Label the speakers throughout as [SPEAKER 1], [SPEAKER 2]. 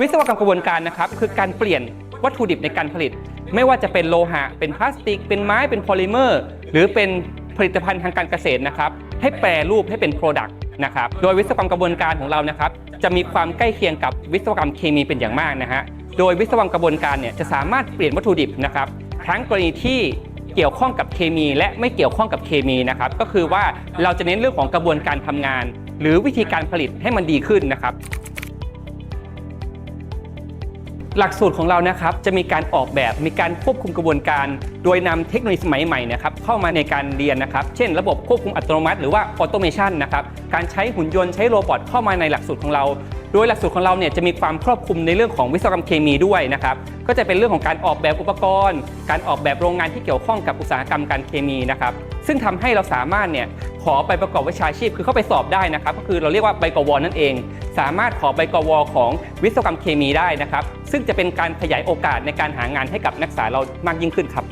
[SPEAKER 1] วิศวกรรมกระบวนการนะครับคือการเปลี่ยนวัตถุดิบในการผลิต ไม่ว่าจะเป็นโลหะ เป็นพลาสติก เป็นไม้เป็นโพลิเมอร์ หรือเป็นผลิตภัณฑ์ทางการเกษตรนะครับให้แปรรูปให้เป็นโปรดักต์นะครับโดยวิศวกรรมกระบวนการของเรานะครับจะมีความใกล้เคียงกับวิศวกรรมเคมีเป็นอย่างมากนะฮะโดยวิศวกรรมกระบวนการเนี่ยจะสามารถเปลี่ยนวัตถุดิบนะครับทั้งกรณีที่เกี่ยวข้องกับเคมีและไม่เกี่ยวข้องกับเคมีนะครับก็คือว่าเราจะเน้นเรื่องของกระบวนการทำงาน หรือวิธีการผลิตให้มันดีขึ้นนะครับ หลักสูตรของเรานะครับจะมีการออกแบบมีการควบคุมกระบวนการ โดยนำเทคโนโลยีสมัยใหม่นะครับเข้ามาในการเรียนนะครับ เช่น ระบบควบคุมอัตโนมัติ หรือว่าออโตเมชันนะครับการใช้หุ่นยนต์ใช้โรบอทเข้ามาในหลักสูตรของเรา โดยหลักสูตรของเราเนี่ยจะมีความครอบคลุมในเรื่องของวิศวกรรมเคมีด้วยนะครับก็จะเป็นเรื่องของการออกแบบอุปกรณ์ การออกแบบโรงงานที่เกี่ยวข้องกับอุตสาหกรรมการเคมีนะครับ ซึ่งทำให้เราสามารถเนี่ยขอไปประกอบวิชาชีพคือเข้าไปสอบได้นะครับ ก็คือเราเรียกว่าใบกวนั่นเอง สามารถขอใบกวของวิศวกรรมเคมีได้นะครับ ซึ่งจะเป็นการขยายโอกาสในการหางานให้กับนักศึกษาเรามากยิ่งขึ้นครับ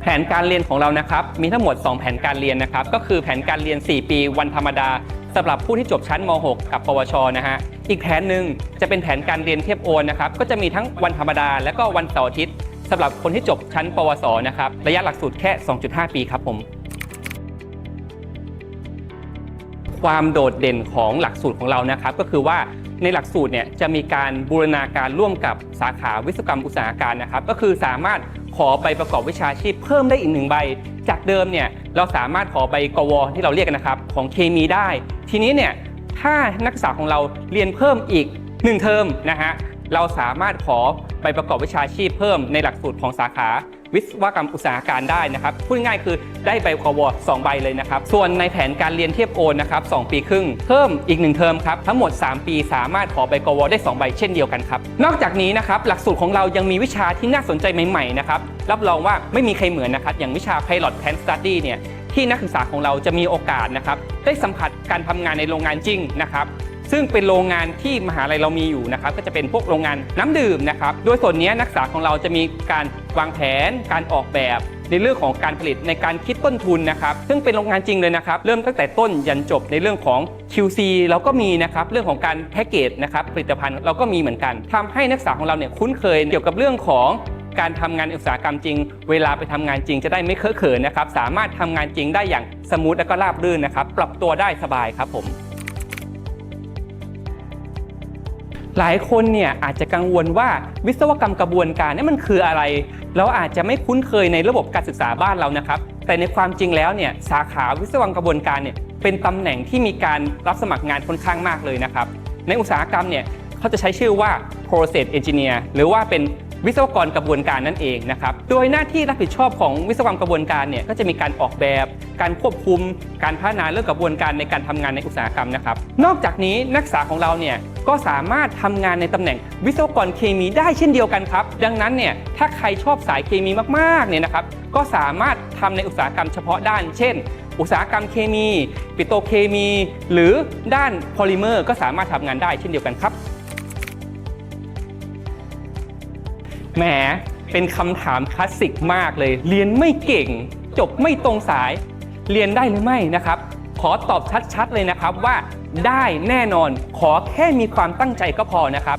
[SPEAKER 1] แผนการเรียนของเรานะครับ มีทั้งหมด 2 แผนการเรียนนะครับ ก็คือแผนการเรียน 4 ปี วันธรรมดาสำหรับผู้ที่จบชั้นม .6 กับ ปวช นะฮะ อีกแผนหนึ่งจะเป็นแผนการเรียนเทียบโอนนะครับ ก็จะมีทั้งวันธรรมดา และก็วันเสาร์อาทิตย์ สำหรับคนที่จบชั้น ปวสนะครับระยะหลักสูตรแค่ 2.5 ปีครับผม ความโดดเด่นของหลักสูตรของเรานะครับ ก็คือว่าในหลักสูตรเนี่ยจะมีการบูรณาการร่วมกับสาขาวิศวกรรมอุตสาหการนะครับ ก็คือสามารถขอใบประกอบวิชาชีพเพิ่มได้อีกหนึ่งใบ จากเดิมเนี่ยเราสามารถขอใบกวที่เราเรียกกันนะครับ ของเคมีได้ ทีนี้เนี่ยถ้านักศึกษาของเราเรียนเพิ่มอีก 1 เทอมนะฮะ เราสามารถขอใบประกอบวิชาชีพเพิ่มในหลักสูตรของสาขาวิศวกรรมอุตสาหการได้นะครับพูดง่ายคือได้ใบกว2ใบเลยนะครับ ส่วนในแผนการเรียนเทียบโอนนะครับ2ปีครึ่ง เพิ่มอีก 1 เทอมครับ ทั้งหมด 3 ปีสามารถขอใบกวได้ 2 ใบเช่นเดียวกันครับ นอกจากนี้นะครับหลักสูตรของเรายังมีวิชาที่น่าสนใจใหม่ๆนะครับรับรองว่าไม่มีใครเหมือนนะครับ อย่างวิชา Pilot Plan Study เนี่ยที่นักศึกษาของเราจะมีโอกาสนะครับได้สัมผัสการทำงานในโรงงานจริงนะครับ ซึ่งเป็นโรงงานที่มหาลัยเรามีอยู่นะครับก็จะเป็นพวกโรงงานน้ำดื่มนะครับโดยส่วนนี้นักศึกษาของเราจะมีการวางแผน การออกแบบในเรื่องของการผลิตในการคิดต้นทุนนะครับ ซึ่งเป็นโรงงานจริงเลยนะครับ เริ่มตั้งแต่ต้นยันจบในเรื่องของ QC เราก็มีนะครับ เรื่องของการแพ็กเกจนะครับ ผลิตภัณฑ์เราก็มีเหมือนกันทำให้นักศึกษาของเราเนี่ยคุ้นเคยเกี่ยวกับเรื่องของการทำงานอุตสาหกรรมจริง เวลาไปทำงานจริงจะได้ไม่เคอะเขินนะครับ สามารถทำงานจริงได้อย่างสมูทและก็ราบรื่นนะครับ ปรับตัวได้สบายครับผม หลายคนเนี่ยอาจจะกังวลว่าวิศวกรรมกระบวนการนี่มันคืออะไร เราอาจจะไม่คุ้นเคยในระบบการศึกษาบ้านเรานะครับ แต่ในความจริงแล้วเนี่ยสาขาวิศวกรรมกระบวนการเนี่ยเป็นตำแหน่งที่มีการรับสมัครงานค่อนข้างมากเลยนะครับ ในอุตสาหกรรมเนี่ยเขาจะใช้ชื่อว่า process engineer หรือว่าเป็นวิศวกรกระบวนการนั่นเองนะครับ โดยหน้าที่รับผิดชอบของวิศวกรรมกระบวนการเนี่ยก็จะมีการออกแบบ การควบคุม การพัฒนาเรื่องกระบวนการในการทำงานในอุตสาหกรรมนะครับ นอกจากนี้นักศึกษาของเราเนี่ย ก็สามารถทำงานในตำแหน่งวิศวกรเคมีได้เช่นเดียวกันครับ ดังนั้นเนี่ยถ้าใครชอบสายเคมีมากๆเนี่ยนะครับก็สามารถทำในอุตสาหกรรมเฉพาะด้าน เช่น อุตสาหกรรมเคมี ปิโตเคมี หรือด้านโพลิเมอร์ ก็สามารถทำงานได้เช่นเดียวกันครับแหมเป็นคำถามคลาสสิกมากเลย เรียนไม่เก่ง จบไม่ตรงสาย เรียนได้หรือไม่นะครับ ขอตอบชัดๆเลยนะครับว่า ได้แน่นอน ขอแค่มีความตั้งใจก็พอนะครับ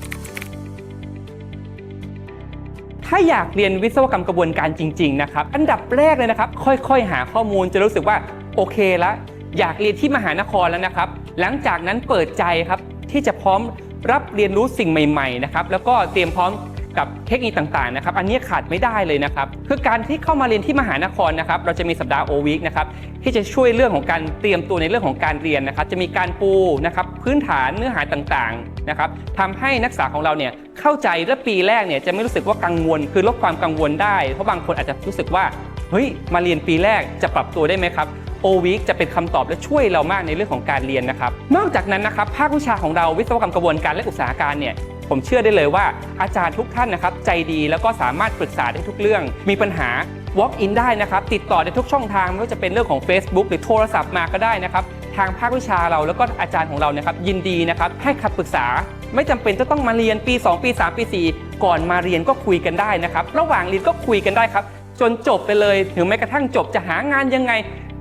[SPEAKER 1] ถ้าอยากเรียนวิศวกรรมกระบวนการจริง ๆ นะครับ อันดับแรกเลยนะครับ ค่อยๆ หาข้อมูลจะรู้สึกว่าโอเคล้วอยากเรียนที่มหานครแล้วนะครับ หลังจากนั้นเปิดใจครับที่จะพร้อมรับเรียนรู้สิ่งใหม่ ๆ นะครับ แล้วก็เตรียมพร้อม กับเทคนิคต่างๆนะครับอันนี้ขาดไม่ได้เลยนะครับคือการที่เข้ามาเรียนที่มหานครนะครับเราจะมีสัปดาห์โอวิกนะครับที่จะช่วยเรื่องของการเตรียมตัวในเรื่องของการเรียนนะครับจะมีการปูนะครับพื้นฐานเนื้อหาต่างๆนะครับทำให้นักศึกษาของเราเนี่ยเข้าใจและปีแรกเนี่ยจะไม่รู้สึกว่ากังวล คือลดความกังวลได้เพราะบางคนอาจจะรู้สึกว่าเฮ้ยมาเรียนปีแรกจะปรับตัวได้ไหมครับโอวิกจะเป็นคำตอบและช่วยเรามากในเรื่องของการเรียนนะครับ นอกจากนั้นนะครับภาควิชาของเราวิศวกรรมกระบวนการและอุตสาหการเนี่ย ผมเชื่อได้เลยว่าอาจารย์ทุกท่านนะครับใจดีแล้วก็สามารถปรึกษาได้ทุกเรื่อง มีปัญหา walk in ได้นะครับ ติดต่อได้ทุกช่องทางไม่ว่าจะเป็นเรื่องของ Facebook หรือโทรศัพท์มาก็ได้นะครับ ทางภาควิชาเราแล้วก็อาจารย์ของเรานะครับยินดีนะครับให้คำปรึกษา ไม่จำเป็นจะต้องมาเรียนปี 2 ปี 3 ปี 4 ก่อนมาเรียนก็คุยกันได้นะครับ ระหว่างเรียนก็คุยกันได้ครับ จนจบไปเลยถึงแม้กระทั่งจบจะหางานยังไง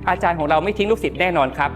[SPEAKER 1] อาจารย์ของเราไม่ทิ้งลูกศิษย์แน่นอนครับ